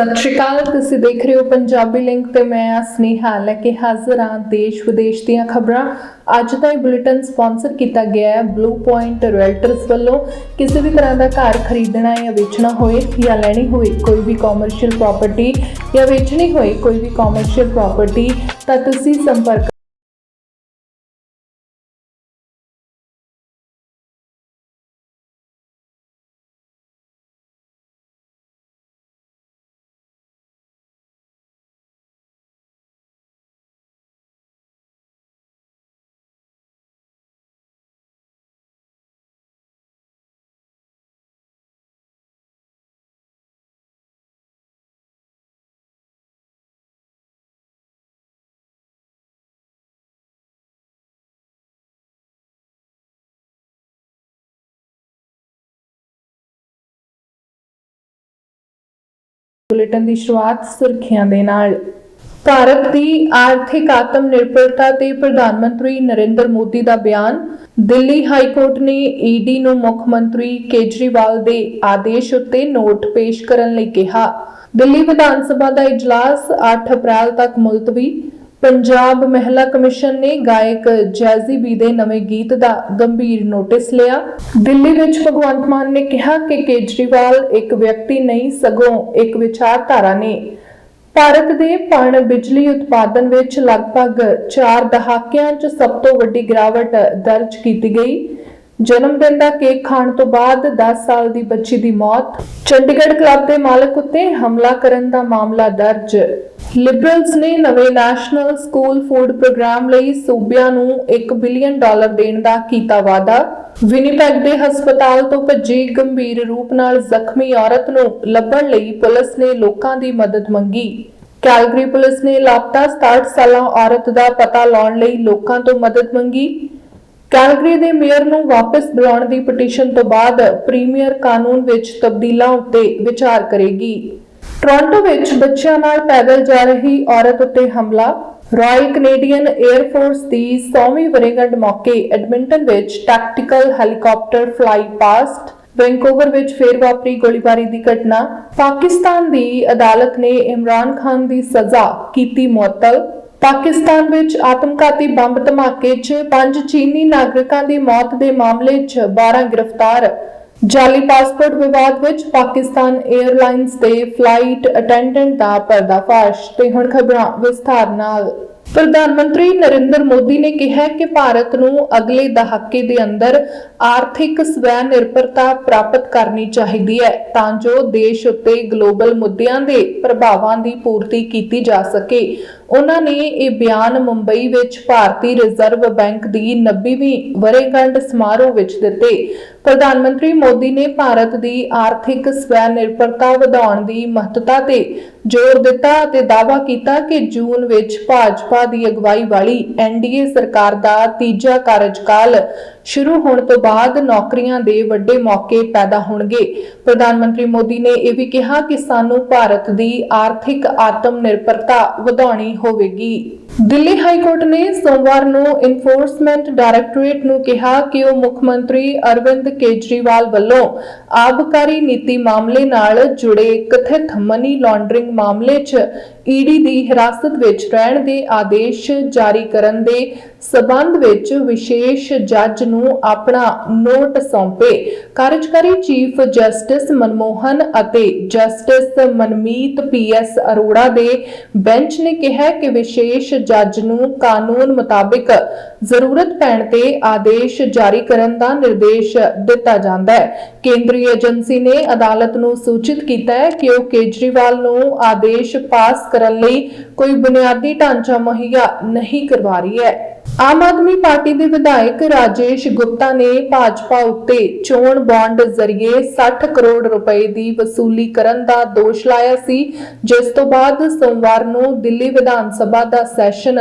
ਸਤਿ ਸ਼੍ਰੀ ਅਕਾਲ, ਤੁਸੀਂ ਦੇਖ ਰਹੇ ਹੋ ਪੰਜਾਬੀ ਲਿੰਕ ਤੇ ਮੈਂ ਆ ਸਨੇਹਾ। ਲੈ ਕੇ ਹਾਜ਼ਰ ਹਾਂ ਦੇਸ਼ ਵਿਦੇਸ਼ ਦੀਆਂ ਖਬਰਾਂ। ਅੱਜ ਦਾ ਇਹ ਬੁਲੇਟਿਨ ਸਪਾਂਸਰ ਕੀਤਾ ਗਿਆ ਹੈ ਬਲੂ ਪੁਆਇੰਟ ਰੈਲਟਰਸ ਵੱਲੋਂ। ਕਿਸੇ ਵੀ ਤਰ੍ਹਾਂ ਦਾ ਘਰ ਖਰੀਦਣਾ ਜਾਂ ਵੇਚਣਾ ਹੋਏ ਜਾਂ ਲੈਣੀ ਹੋਏ ਕੋਈ ਵੀ ਕਮਰਸ਼ੀਅਲ ਪ੍ਰਾਪਰਟੀ ਜਾਂ ਵੇਚਣੀ ਹੋਏ ਕੋਈ ਵੀ ਕਮਰਸ਼ੀਅਲ ਪ੍ਰਾਪਰਟੀ ਤਾਂ ਤੁਸੀਂ ਸੰਪਰਕ ਬੁਲੇਟਿਨ ਦੀ ਸ਼ੁਰੂਆਤ ਸੁਰਖੀਆਂ ਦੇ ਨਾਲ। ਭਾਰਤ ਦੀ ਆਰਥਿਕ ਆਤਮ ਨਿਰਭਰਤਾ ਤੇ ਪ੍ਰਧਾਨ ਮੰਤਰੀ ਨਰਿੰਦਰ ਮੋਦੀ ਦਾ ਬਿਆਨ, ਦਿੱਲੀ ਹਾਈ ਕੋਰਟ ਨੇ ਈਡੀ ਨੂੰ ਮੁੱਖ ਮੰਤਰੀ ਕੇਜਰੀਵਾਲ ਦੇ ਆਦੇਸ਼ ਉੱਤੇ ਨੋਟ ਪੇਸ਼ ਕਰਨ ਲਈ ਕਿਹਾ। ਦਿੱਲੀ ਵਿਧਾਨ ਸਭਾ ਦਾ ਇਜਲਾਸ 8 ਅਪ੍ਰੈਲ ਤੱਕ ਮੁਲਤਵੀ ਪੰਜਾਬ ਮਹਿਲਾ ਕਮਿਸ਼ਨ ਨੇ ਗਾਇਕ ਜੈਜ਼ੀ ਬੀ ਦੇ ਨਵੇਂ ਗੀਤ ਦਾ ਗੰਭੀਰ ਨੋਟਿਸ ਲਿਆ। ਦਿੱਲੀ ਵਿੱਚ ਭਗਵੰਤ ਮਾਨ ਨੇ ਕਿਹਾ ਕਿ ਕੇਜਰੀਵਾਲ ਇੱਕ ਵਿਅਕਤੀ ਨਹੀਂ, ਸਗੋਂ ਇੱਕ ਵਿਚਾਰਧਾਰਾ ਨੇ। ਭਾਰਤ ਦੇ ਪਣ ਬਿਜਲੀ ਉਤਪਾਦਨ ਵਿੱਚ ਲਗਭਗ 4 ਦਹਾਕਿਆਂ 'ਚ ਸਭ ਤੋਂ ਵੱਡੀ ਗਿਰਾਵਟ ਦਰਜ ਕੀਤੀ ਗਈ। ਜਨਮ ਦਿਨ ਦਾ ਕੇਕ ਖਾਣ ਤੋਂ ਬਾਅਦ 10 ਸਾਲ ਦੀ ਬੱਚੀ ਦੀ ਮੌਤ। ਚੰਡੀਗੜ੍ਹ ਕਲੱਬ ਦੇ ਮਾਲਕ ਉੱਤੇ ਹਮਲਾ ਕਰਨ ਦਾ ਮਾਮਲਾ ਦਰਜ। ਲਿਬਰਲਸ ਨੇ ਨਵੇਂ ਨੈਸ਼ਨਲ ਸਕੂਲ ਫੂਡ ਪ੍ਰੋਗਰਾਮ ਲਈ ਸੂਬਿਆਂ ਨੂੰ 1 ਬਿਲੀਅਨ ਡਾਲਰ ਦੇਣ ਦਾ ਕੀਤਾ ਵਾਅਦਾ। ਵਿਨੀਪੈਗ ਦੇ ਹਸਪਤਾਲ ਤੋਂ ਭੱਜੀ ਗੰਭੀਰ ਰੂਪ ਨਾਲ ਜ਼ਖਮੀ ਔਰਤ ਨੂੰ ਲੱਭਣ ਲਈ ਪੁਲਿਸ ਨੇ ਲੋਕਾਂ ਦੀ ਮਦਦ ਮੰਗੀ। ਕੈਲਗਰੀ ਪੁਲਿਸ ਨੇ ਲਾਪਤਾ 67 ਸਾਲਾਂ ਔਰਤ ਦਾ ਪਤਾ ਲਾਉਣ ਲਈ ਲੋਕਾਂ ਤੋਂ ਮਦਦ ਮੰਗੀ। ਕੈਲਗਰੀ ਦੇ ਮੇਅਰ ਨੂੰ ਵਾਪਸ ਬੁਲਾਉਣ ਦੀ ਪਟੀਸ਼ਨ ਤੋਂ ਬਾਅਦ ਪ੍ਰੀਮੀਅਰ ਕਾਨੂੰਨ ਵਿੱਚ ਤਬਦੀਲਾਂ ਉੱਤੇ ਵਿਚਾਰ ਕਰੇਗੀ। ਟੋਰਾਂਟੋ ਵਿੱਚ ਬੱਚਿਆਂ ਨਾਲ ਪੈਦਲ ਜਾ ਰਹੀ ਔਰਤ ਉੱਤੇ ਹਮਲਾ। ਰਾਇਲ ਕੈਨੇਡੀਅਨ 에ਅਰ ਫੋਰਸ ਦੀ 100ਵੀਂ ਵਰ੍ਹੇਗੰਢ ਮੌਕੇ ਐਡਮਿੰਟਨ ਵਿੱਚ tactical helicopter fly past. Vancouver ਵਿੱਚ ਫੇਰ ਵਾਪਰੀ ਗੋਲੀਬਾਰੀ ਦੀ ਘਟਨਾ। ਪਾਕਿਸਤਾਨ ਦੀ ਅਦਾਲਤ ਨੇ ਇਮਰਾਨ ਖਾਨ ਦੀ ਸਜ਼ਾ ਕੀਤੀ ਮੁਅੱਤਲ। ਪਾਕਿਸਤਾਨ ਵਿੱਚ ਆਤਮਘਾਤੀ ਬੰਬ ਧਮਾਕੇ 'ਚ ਪੰਜ ਚੀਨੀ ਨਾਗਰਿਕਾਂ ਦੀ ਮੌਤ ਦੇ ਮਾਮਲੇ 'ਚ 12 ਗ੍ਰਿਫਤਾਰ। ਜਾਲੀ ਪਾਸਪੋਰਟ ਵਿਵਾਦ ਵਿੱਚ ਪਾਕਿਸਤਾਨ 에ਅਰਲਾਈਨਸ ਦੇ ਫਲਾਈਟ ਅਟੈਂਡੈਂਟ ਦਾ ਪਰਦਾਫਾਸ਼ ਤੇ ਹੁਣ ਖਬਰਾਂ ਵਿਸਥਾਰ ਨਾਲ। ਪ੍ਰਧਾਨ ਮੰਤਰੀ ਨਰਿੰਦਰ ਮੋਦੀ ਨੇ ਕਿਹਾ ਕਿ ਭਾਰਤ ਨੂੰ ਅਗਲੇ ਦਹਾਕੇ ਦੇ ਅੰਦਰ ਆਰਥਿਕ ਸਵੈ ਨਿਰਭਰਤਾ ਪ੍ਰਾਪਤ ਕਰਨੀ ਚਾਹੀਦੀ ਹੈ ਤਾਂ ਜੋ ਦੇਸ਼ ਉੱਤੇ ਗਲੋਬਲ ਮੁੱਦਿਆਂ ਦੇ ਪ੍ਰਭਾਵਾਂ ਦੀ ਪੂਰਤੀ ਕੀਤੀ ਜਾ ਸਕੇ। ਉਹਨਾਂ ਨੇ ਇਹ ਬਿਆਨ ਮੁੰਬਈ ਵਿੱਚ ਭਾਰਤੀ ਰਿਜ਼ਰਵ ਬੈਂਕ ਦੀ 90ਵੀਂ ਵਰ੍ਹੇਗੰਢ ਸਮਾਰੋਹ ਵਿੱਚ ਦਿੱਤੇ। ਪ੍ਰਧਾਨ ਮੰਤਰੀ ਮੋਦੀ ਨੇ ਭਾਰਤ ਦੀ ਆਰਥਿਕ ਸਵੈ ਨਿਰਭਰਤਾ ਵਧਾਉਣ ਦੀ ਮਹੱਤਤਾ ਤੇ ਜ਼ੋਰ ਦਿੱਤਾ ਅਤੇ ਦਾਅਵਾ ਕੀਤਾ ਕਿ ਜੂਨ ਵਿੱਚ ਭਾਜਪਾ ਦੀ ਅਗਵਾਈ ਵਾਲੀ ਐਨਡੀਏ ਸਰਕਾਰ ਦਾ ਤੀਜਾ ਕਾਰਜਕਾਲ ਸ਼ੁਰੂ ਹੋਣ ਤੋਂ ਬਾਅਦ ਨੌਕਰੀਆਂ ਦੇ ਵੱਡੇ ਮੌਕੇ ਪੈਦਾ ਹੋਣਗੇ। ਪ੍ਰਧਾਨ ਮੰਤਰੀ ਮੋਦੀ ਨੇ ਇਹ ਵੀ ਕਿਹਾ ਕਿ ਸਾਨੂੰ ਭਾਰਤ ਦੀ ਆਰਥਿਕ ਆਤਮ ਨਿਰਭਰਤਾ ਵਧਾਉਣੀ ਹੋਵੇਗੀ। ਦਿੱਲੀ ਹਾਈ ਕੋਰਟ ਨੇ ਸੋਮਵਾਰ ਨੂੰ ਇਨਫੋਰਸਮੈਂਟ ਡਾਇਰੈਕਟੋਰੇਟ ਨੂੰ ਕਿਹਾ ਕਿ ਉਹ ਮੁੱਖ ਮੰਤਰੀ ਅਰਵਿੰਦ ਕੇਜਰੀਵਾਲ ਵੱਲੋਂ ਆਬਕਾਰੀ ਨੀਤੀ ਮਾਮਲੇ ਨਾਲ ਜੁੜੇ ਕਥਿਤ ਮਨੀ ਲਾਂਡਰਿੰਗ ਮਾਮਲੇ 'ਚ ਈਡੀ ਦੀ ਹਿਰਾਸਤ ਵਿੱਚ ਰਹਿਣ ਦੇ ਆਦੇਸ਼ ਜਾਰੀ ਕਰਨ ਦੇ ਸਬੰਧ ਵਿੱਚ ਵਿਸ਼ੇਸ਼ ਜੱਜ ਨੂੰ ਆਪਣਾ ਨੋਟ ਸੌਂਪੇ। ਕਾਰਜਕਾਰੀ ਚੀਫ ਜਸਟਿਸ ਮਨਮੋਹਨ ਅਤੇ ਜਸਟਿਸ ਮਨਮੀਤ ਪੀਐਸ ਅਰੋੜਾ ਦੇ ਬੈਂਚ ਨੇ ਕਿਹਾ ਕਿ ਵਿਸ਼ੇਸ਼ ਜੱਜ ਨੂੰ ਕਾਨੂੰਨ ਮੁਤਾਬਿਕ ਜ਼ਰੂਰਤ ਪੈਣ ਤੇ ਆਦੇਸ਼ ਜਾਰੀ ਕਰਨ ਦਾ ਨਿਰਦੇਸ਼ ਦਿੱਤਾ ਜਾਂਦਾ ਹੈ। ਕੇਂਦਰੀ ਏਜੰਸੀ ਨੇ ਅਦਾਲਤ ਨੂੰ ਸੂਚਿਤ ਕੀਤਾ ਹੈ ਕਿ ਉਹ ਕੇਜਰੀਵਾਲ ਨੂੰ ਆਦੇਸ਼ ਪਾਸ ਕਰਨ ਲਈ ਕੋਈ ਬੁਨਿਆਦੀ ਢਾਂਚਾ ਮੁਹੱਈਆ ਨਹੀਂ ਕਰਵਾ ਰਹੀ ਹੈ। ਆਮ ਆਦਮੀ ਪਾਰਟੀ ਦੇ ਵਿਧਾਇਕ ਰਾਜੇਸ਼ ਗੁਪਤਾ ਨੇ ਭਾਜਪਾ ਉੱਤੇ ਚੋਣ ਬੌਂਡ ਜ਼ਰੀਏ 60 ਕਰੋੜ ਰੁਪਏ ਦੀ ਵਸੂਲੀ ਕਰਨ ਦਾ ਦੋਸ਼ ਲਾਇਆ ਸੀ, ਜਿਸ ਤੋਂ ਬਾਅਦ ਸੋਮਵਾਰ ਨੂੰ ਦਿੱਲੀ ਵਿਧਾਨ ਸਭਾ ਦਾ ਸੈਸ਼ਨ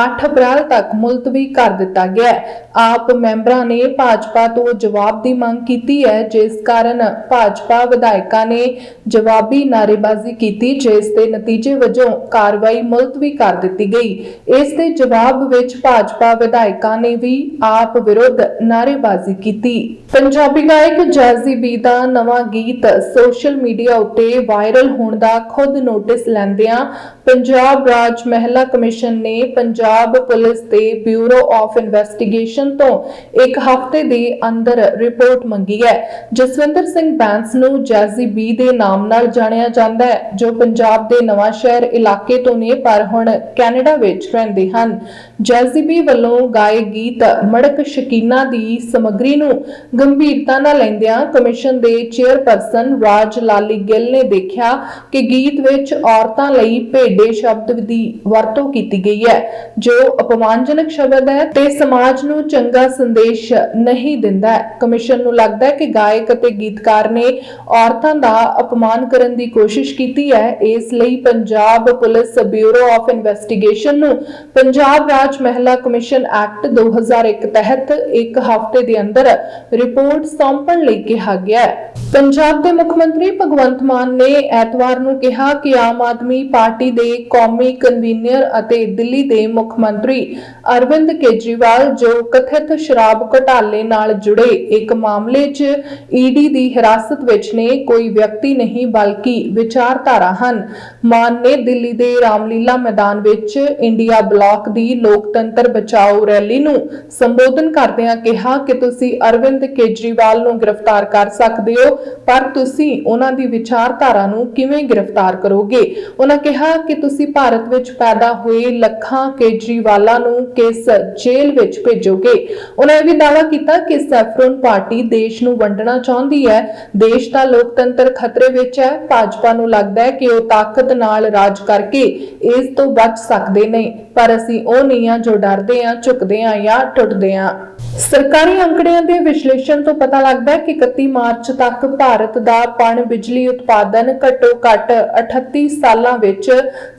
8 ਅਪ੍ਰੈਲ ਤੱਕ ਮੁਲਤਵੀ ਕਰ ਦਿੱਤਾ ਗਿਆ ਆਪ ਮੈਂਬਰਾਂ ਨੇ ਭਾਜਪਾ ਤੋਂ ਜਵਾਬ ਦੀ ਮੰਗ ਕੀਤੀ ਹੈ, ਜਿਸ ਕਾਰਨ ਭਾਜਪਾ ਵਿਧਾਇਕਾਂ ਨੇ ਜਵਾਬੀ ਨਾਅਰੇਬਾਜ਼ੀ ਕੀਤੀ, ਜਿਸ ਦੇ ਨਤੀਜੇ ਵਜੋਂ ਕਾਰਵਾਈ ਮੁਲਤਵੀ ਕਰ ਦਿੱਤੀ ਗਈ। ਇਸ ਦੇ ਜਵਾਬ ਵਿੱਚ ਭਾਜਪਾ ਵਿਧਾਇਕਾਂ ਨੇ ਵੀ ਆਪ ਵਿਰੁੱਧ ਵਿਰੁੱਧ ਕੀਤੀ। ਪੰਜਾਬੀ ਗਾਇਕ ਜੈਜ਼ੀ ਬੀ ਦਾ ਨਵਾਂ ਗੀਤ ਸੋਸ਼ਲ ਮੀਡੀਆ ਉੱਤੇ ਵਾਇਰਲ ਹੋਣ ਦਾ ਖੁਦ ਨੋਟਿਸ ਲੈਂਦਿਆਂ ਪੰਜਾਬ ਰਾਜ ਮਹਿਲਾ ਕਮਿਸ਼ਨ ਨੇ ਪੰਜਾਬ ਪੁਲਿਸ ਤੇ ਬਿਊਰੋ ਆਫ ਇਨਵੈਸਟੀਗੇਸ਼ਨ ਤੋਂ ਇੱਕ ਹਫ਼ਤੇ ਦੇ ਅੰਦਰ ਰਿਪੋਰਟ ਮੰਗੀ ਹੈ, ਜਸਵਿੰਦਰ ਸਿੰਘ ਬੈਂਸ ਨੂੰ ਜੈਜ਼ੀ ਬੀ ਦੇ ਨਾਮ ਨਾਲ ਜਾਣਿਆ ਜਾਂਦਾ ਹੈ, ਜੋ ਪੰਜਾਬ ਦੇ ਨਵਾਂ ਸ਼ਹਿਰ ਇਲਾਕੇ ਤੋਂ ਨੇ, ਪਰ ਹੁਣ ਕੈਨੇਡਾ ਵਿੱਚ ਰਹਿੰਦੇ ਹਨ। ਜੈਜ਼ੀ ਬੀ ਵੱਲੋਂ ਗਾਏ ਗੀਤ ਮੜਕ ਸ਼ਕੀਨਾ ਦੀ ਸਮੱਗਰੀ ਨੂੰ ਗੰਭੀਰਤਾ ਨਾਲ ਲੈਂਦਿਆਂ ਕਮਿਸ਼ਨ ਦੇ ਚੇਅਰਪਰਸਨ ਰਾਜ ਲਾਲੀ ਗਿੱਲ ਨੇ ਦੇਖਿਆ ਕਿ ਗੀਤ ਵਿੱਚ ਔਰਤਾਂ ਲਈ ਭੇਡੇ ਸ਼ਬਦ ਦੀ ਵਰਤੋਂ ਕੀਤੀ ਗਈ ਹੈ, ਜੋ ਅਪਮਾਨਜਨਕ ਸ਼ਬਦ ਹੈ ਤੇ ਸਮਾਜ ਨੂੰ ਚੰਗਾ ਸੰਦੇਸ਼ ਨਹੀਂ ਦਿੰਦਾ ਹੈ। ਕਮਿਸ਼ਨ ਨੂੰ ਲੱਗਦਾ ਹੈ ਕਿ ਗਾਇਕ ਅਤੇ ਗੀਤਕਾਰ ਨੇ ਔਰਤਾਂ ਦਾ ਅਪਮਾਨ ਕਰਨ ਦੀ ਕੋਸ਼ਿਸ਼ ਕੀਤੀ ਹੈ। ਇਸ ਲਈ Punjab police bureau of investigation ਨੂੰ ਪੰਜਾਬ ਰਾਜ ਮਹਿਲਾ ਕਮਿਸ਼ਨ ਐਕਟ 2001 ਤਹਿਤ ਇੱਕ ਹਫ਼ਤੇ ਦੇ ਅੰਦਰ ਰਿਪੋਰਟ ਸੌਂਪਣ ਲਈ ਕਿਹਾ ਗਿਆ ਹੈ। ਪੰਜਾਬ ਦੇ ਮੁੱਖ ਮੰਤਰੀ ਭਗਵੰਤ ਮਾਨ ਨੇ ਐਤਵਾਰ ਨੂੰ ਕਿਹਾ ਕਿ ਆਮ ਆਦਮੀ ਪਾਰਟੀ ਦੇ ਕੌਮੀ ਕਨਵੀਨਰ ਅਤੇ ਦਿੱਲੀ ਦੇ ਮੁੱਖ ਮੰਤਰੀ ਅਰਵਿੰਦ ਕੇਜਰੀਵਾਲ, ਜੋ ਕਥਿਤ ਸ਼ਰਾਬ ਘੁਟਾਲੇ ਨਾਲ ਜੁੜੇ ਇੱਕ ਮਾਮਲੇ 'ਚ ਈਡੀ ਦੀ ਹਿਰਾਸਤ ਵਿੱਚ ਨੇ, ਕੋਈ ਵਿਅਕਤੀ ਨਹੀਂ ਬਲਕਿ ਵਿਚਾਰਧਾਰਾ ਹਨ। ਮਾਨ ਨੇ ਦਿੱਲੀ ਦੇ ਰਾਮਲੀਲਾ ਮੈਦਾਨ ਵਿੱਚ ਇੰਡੀਆ ਬਲਾਕ ਦੀ ਲੋਕਤੰਤਰ ਬਚਾਓ ਰੈਲੀ ਨੂੰ ਸੰਬੋਧਨ ਕਰਦਿਆਂ ਕਿਹਾ ਕਿ ਤੁਸੀਂ ਅਰਵਿੰਦ ਕੇਜਰੀਵਾਲ ਨੂੰ ਗ੍ਰਿਫਤਾਰ ਕਰ ਸਕਦੇ ਹੋ, ਪਰ ਤੁਸੀਂ ਉਹਨਾਂ ਦੀ ਵਿਚਾਰਧਾਰਾ ਨੂੰ ਕਿਵੇਂ ਗ੍ਰਿਫਤਾਰ ਕਰੋਗੇ? ਉਹਨਾਂ ਕਿਹਾ ਕਿ ਤੁਸੀਂ ਭਾਰਤ ਵਿੱਚ ਪੈਦਾ ਹੋਏ ਲੱਖਾਂ ਕੇਜਰੀਵਾਲਾਂ ਨੂੰ ਕਿਸ ਜੇਲ੍ਹ ਵਿੱਚ ਭੇਜੋਗੇ। ਉਹਨਾਂ ਇਹ ਵੀ ਦਾਅਵਾ ਕੀਤਾ ਕਿ ਸੈਫਰਨ ਪਾਰਟੀ ਦੇਸ਼ ਨੂੰ ਵੰਡਣਾ ਚਾਹੁੰਦੀ ਹੈ। ਦੇਸ਼ ਦਾ ਲੋਕਤੰਤਰ ਖਤਰੇ ਵਿੱਚ ਹੈ। ਭਾਜਪਾ ਨੂੰ ਲੱਗਦਾ ਹੈ ਕਿ ਉਹ ਤਾਕਤ ਨਾਲ ਰਾਜ ਕਰਕੇ ਇਸ ਤੋਂ ਬਚ ਸਕਦੇ ਨੇ। ਪਰ ਅਸੀਂ ਉਹ ਨਹੀਂ ਹਾਂ ਜੋ ਡਰਦੇ ਹਾਂ, ਝੁਕਦੇ ਹਾਂ ਜਾਂ ਟੁੱਟਦੇ ਹਾਂ। ਸਰਕਾਰੀ ਅੰਕੜਿਆਂ ਦੇ ਵਿਸ਼ਲੇਸ਼ਣ ਤੋਂ ਪਤਾ ਲੱਗਦਾ ਹੈ ਕਿ 31 ਮਾਰਚ ਤੱਕ ਭਾਰਤ ਦਾ ਪਣ ਬਿਜਲੀ ਉਤਪਾਦਨ ਘੱਟੋ-ਘੱਟ 38 ਸਾਲਾਂ ਵਿੱਚ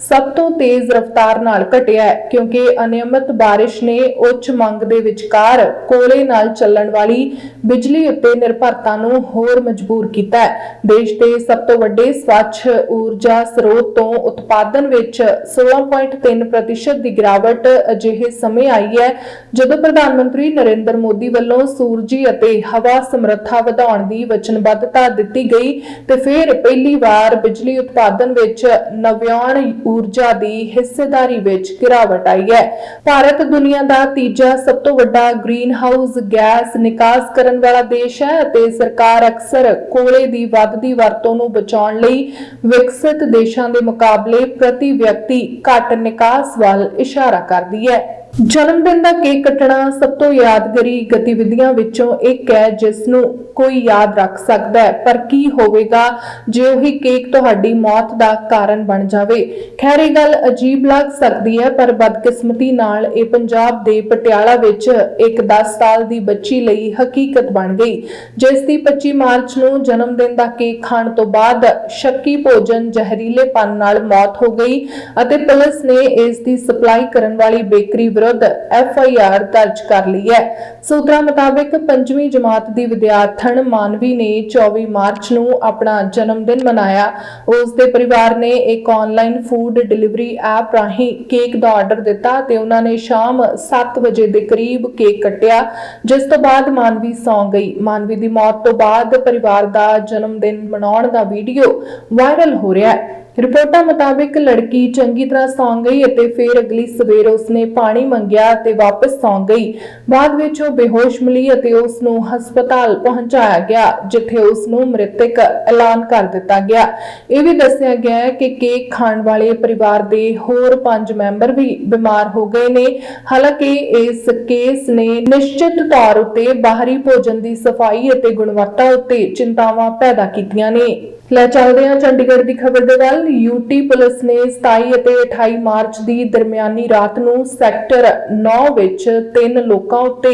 ਸਭ ਤੋਂ ਤੇਜ਼ ਰਫ਼ਤਾਰ ਨਾਲ ਘਟਿਆ ਹੈ, ਕਿਉਂਕਿ ਅਨਿਯਮਿਤ ਬਾਰਿਸ਼ ਨੇ ਉੱਚ ਮੰਗ ਦੇ ਵਿਚਕਾਰ ਕੋਲੇ ਨਾਲ ਚੱਲਣ ਵਾਲੀ ਬਿਜਲੀ ਉੱਤੇ ਨਿਰਭਰਤਾ ਨੂੰ ਹੋਰ ਮਜਬੂਰ ਕੀਤਾ ਹੈ। ਦੇਸ਼ ਦੇ ਸਭ ਤੋਂ ਵੱਡੇ ਸਵੱਛ ਊਰਜਾ ਸਰੋਤ ਤੋਂ ਉਤਪਾਦਨ ਵਿੱਚ 16.3% ਦੀ ਗਿਰਾਵਟ ਅਜਿਹੇ ਸਮੇਂ ਆਈ ਹੈ, ਜਦੋਂ ਪ੍ਰਧਾਨ ਮੰਤਰੀ ਨਰਿੰਦਰ ਮੋਦੀ ਵੱਲੋਂ ਸੂਰਜੀ ਅਤੇ ਹਵਾ ਸਮਰੱਥਾ ਵਧਾਉਣ ਦੀ ਵਚਨਬੱਧਤਾ ਦਿੱਤੀ ਗਈ ਤੇ ਫਿਰ ਪਹਿਲੀ ਵਾਰ ਬਿਜਲੀ ਉਤਪਾਦਨ ਵਿੱਚ ਨਵਿਆਉਣ ਊਰਜਾ ਦੀ ਹਿੱਸੇਦਾਰੀ ਵਿੱਚ ਗਿਰਾਵਟ ਆਈ ਹੈ। ਭਾਰਤ ਦੁਨੀਆ ਦਾ ਤੀਜਾ ਸਭ ਤੋਂ ਵੱਡਾ ਗ੍ਰੀਨ ਹਾਊਸ ਗੈਸ ਨਿਕਾਸ ਕਰਨ ਵਾਲਾ ਦੇਸ਼ ਹੈ ਅਤੇ ਸਰਕਾਰ ਅਕਸਰ ਕੋਲੇ ਦੀ ਵੱਧਦੀ ਵਰਤੋਂ ਨੂੰ ਬਚਾਉਣ ਲਈ ਵਿਕਸਿਤ ਦੇਸ਼ਾਂ ਦੇ ਮੁਕਾਬਲੇ ਪ੍ਰਤੀ ਵਿਅਕਤੀ ਘੱਟ ਨਿਕਾਸ ਵੱਲ ਇਸ਼ਾਰਾ ਕਰਦੀ ਹੈ। ਜਨਮ ਦਿਨ ਦਾ ਕੇਕ ਕੱਟਣਾ ਸਭ ਤੋਂ ਯਾਦਗਾਰੀ ਗਤੀਵਿਧੀਆਂ ਵਿੱਚੋਂ ਇੱਕ ਹੈ, ਜਿਸ ਨੂੰ ਕੋਈ ਯਾਦ ਰੱਖ ਸਕਦਾ ਹੈ। ਪਰ ਕੀ ਹੋਵੇਗਾ ਜੇ ਉਹੀ ਕੇਕ ਤੁਹਾਡੀ ਮੌਤ ਦਾ ਕਾਰਨ ਬਣ ਜਾਵੇ? ਖੈਰ, ਇਹ ਗੱਲ ਅਜੀਬ ਲੱਗ ਸਕਦੀ ਹੈ, ਪਰ ਬਦਕਿਸਮਤੀ ਨਾਲ ਇਹ ਪੰਜਾਬ ਦੇ ਪਟਿਆਲਾ ਵਿੱਚ ਇੱਕ 10 ਸਾਲ ਦੀ ਬੱਚੀ ਲਈ ਹਕੀਕਤ ਬਣ ਗਈ, ਜਿਸ ਦੀ 25 ਮਾਰਚ ਨੂੰ ਜਨਮ ਦਿਨ ਦਾ ਕੇਕ ਖਾਣ ਤੋਂ ਬਾਅਦ ਸ਼ੱਕੀ ਭੋਜਨ ਜ਼ਹਿਰੀਲੇਪਨ ਨਾਲ ਮੌਤ ਹੋ ਗਈ ਅਤੇ ਪੁਲਿਸ ਨੇ ਇਸ ਦੀ ਸਪਲਾਈ ਕਰਨ ਵਾਲੀ ਬੇਕਰੀ ਵਿਰੁੱਧ ਐਫ ਆਈ ਆਰ ਦਰਜ ਕਰ ਲਈ ਹੈ। ਸੂਤਰਾਂ ਮੁਤਾਬਕ ਪੰਜਵੀਂ ਜਮਾਤ ਦੀ ਵਿਦਿਆਰਥਣ ਮਾਨਵੀ ਨੇ 24 ਮਾਰਚ ਨੂੰ ਆਪਣਾ ਜਨਮ ਦਿਨ ਮਨਾਇਆ। ਉਸ ਦੇ ਪਰਿਵਾਰ ਨੇ ਇੱਕ ਆਨਲਾਈਨ ਫੂਡ ਡਿਲੀਵਰੀ ਐਪ ਰਾਹੀਂ ਕੇਕ ਦਾ ਆਰਡਰ ਦਿੱਤਾ ਤੇ ਉਹਨਾਂ ਨੇ ਸ਼ਾਮ 7 ਵਜੇ ਦੇ ਕਰੀਬ ਕੇਕ ਕੱਟਿਆ, ਜਿਸ ਤੋਂ ਬਾਅਦ ਮਾਨਵੀ ਸੌਂ ਗਈ। ਮਾਨਵੀ ਦੀ ਮੌਤ ਤੋਂ ਬਾਅਦ ਪਰਿਵਾਰ ਦਾ ਜਨਮ ਦਿਨ ਮਨਾਉਣ ਦਾ ਵੀਡੀਓ ਵਾਇਰਲ ਹੋ ਰਿਹਾ ਹੈ। ਰਿਪੋਰਟਾਂ ਮੁਤਾਬਕ ਲੜਕੀ ਚੰਗੀ ਤਰ੍ਹਾਂ ਸੌਂ ਗਈ ਅਤੇ ਫਿਰ ਅਗਲੀ ਸਵੇਰ ਉਸਨੇ ਪਾਣੀ ਮੰਗਿਆ ਅਤੇ ਵਾਪਸ ਸੌਂ ਗਈ। ਬਾਅਦ ਵਿੱਚ ਉਹ ਬੇਹੋਸ਼ ਮਿਲੀ ਅਤੇ ਉਸ ਨੂੰ ਹਸਪਤਾਲ ਪਹੁੰਚਾਇਆ ਗਿਆ, ਜਿੱਥੇ ਉਸ ਨੂੰ ਮ੍ਰਿਤਕ ਐਲਾਨ ਕਰ ਦਿੱਤਾ ਗਿਆ। ਇਹ ਵੀ ਦੱਸਿਆ ਗਿਆ ਹੈ ਕਿ ਕੇਕ ਖਾਣ ਵਾਲੇ ਪਰਿਵਾਰ ਦੇ ਹੋਰ ਪੰਜ ਮੈਂਬਰ ਵੀ ਬਿਮਾਰ ਹੋ ਗਏ ਨੇ। ਹਾਲਾਂਕਿ ਇਸ ਕੇਸ ਨੇ ਨਿਸ਼ਚਿਤ ਤੌਰ ਉੱਤੇ ਬਾਹਰੀ ਭੋਜਨ ਦੀ ਸਫ਼ਾਈ ਅਤੇ ਗੁਣਵੱਤਾ ਉੱਤੇ ਚਿੰਤਾਵਾਂ ਪੈਦਾ ਕੀਤੀਆਂ ਨੇ। ਲੈ ਚੱਲਦੇ ਹਾਂ ਚੰਡੀਗੜ੍ਹ ਦੀ ਖਬਰ ਦੇ ਵੱਲ। ਯੂਟੀ ਪੁਲਿਸ ਨੇ 27 ਅਤੇ 28 ਮਾਰਚ ਦੀ ਦਰਮਿਆਨੀ ਰਾਤ ਨੂੰ ਸੈਕਟਰ 9 ਵਿੱਚ ਤਿੰਨ ਲੋਕਾਂ ਉੱਤੇ